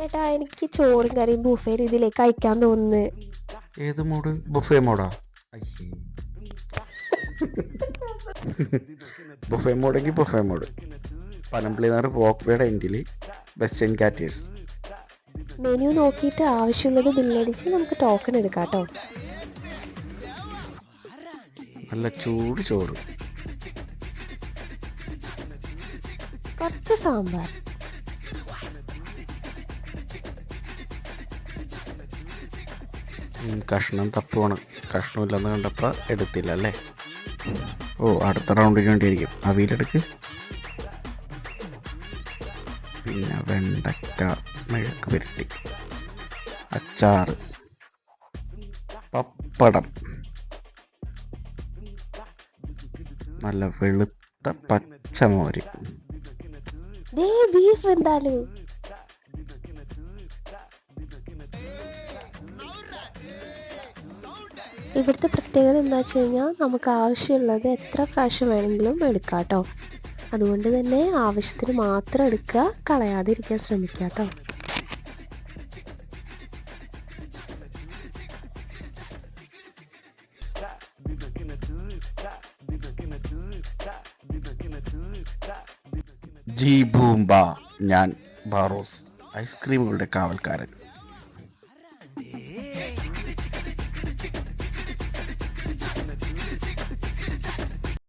ഏട്ടാ എനിക്ക് ചോറും കറിയും ബുഫേ രീതിയിലേക്ക് അയക്കാൻ തോന്നുന്നു. ഏത് മോഡ് ബുഫേ മോഡാ ബുഫേ മോഡെങ്കിൽ ബുഫേ മോഡ് പനമ്പിളിനാറ് വോക്ക്വേഡ് എൻഡിൽ വെസ്റ്റേൺ കാറ്റേഴ്സ് മെനു നോക്കിയിട്ട് ആവശ്യമുള്ളത് ബില്ലടിച്ച് നമുക്ക് ടോക്കൺ എടുക്കാം കേട്ടോ. നല്ല ചൂട് ചോറ്. കുറച്ച് സാമ്പാർ. കഷ്ണം തപ്പുവാണ്. കഷ്ണമില്ലെന്ന് കണ്ടപ്പോൾ എടുത്തില്ല അല്ലേ ഓ അടുത്ത റൗണ്ടിന് വേണ്ടിയിരിക്കും അവിയിലെടുക്ക് പിന്നെ വെണ്ടക്ക മെഴുക്ക് പുരട്ടി. അച്ചാർ പപ്പടം. നല്ല വെളുത്ത പച്ചമോര്. ബീഫ് എന്തായാലും. ഇവിടുത്തെ പ്രത്യേകത എന്താ വെച്ച് കഴിഞ്ഞാൽ നമുക്ക് ആവശ്യമുള്ളത് എത്ര പ്രാവശ്യം വേണമെങ്കിലും എടുക്കാം കേട്ടോ. അതുകൊണ്ട് തന്നെ ആവശ്യത്തിന് മാത്രം എടുക്കുക കളയാതിരിക്കാൻ ശ്രമിക്കുക കേട്ടോ. ജി ഞാൻ ബാറോസ് ഐസ്ക്രീമുകളുടെ കാവൽക്കാരൻ.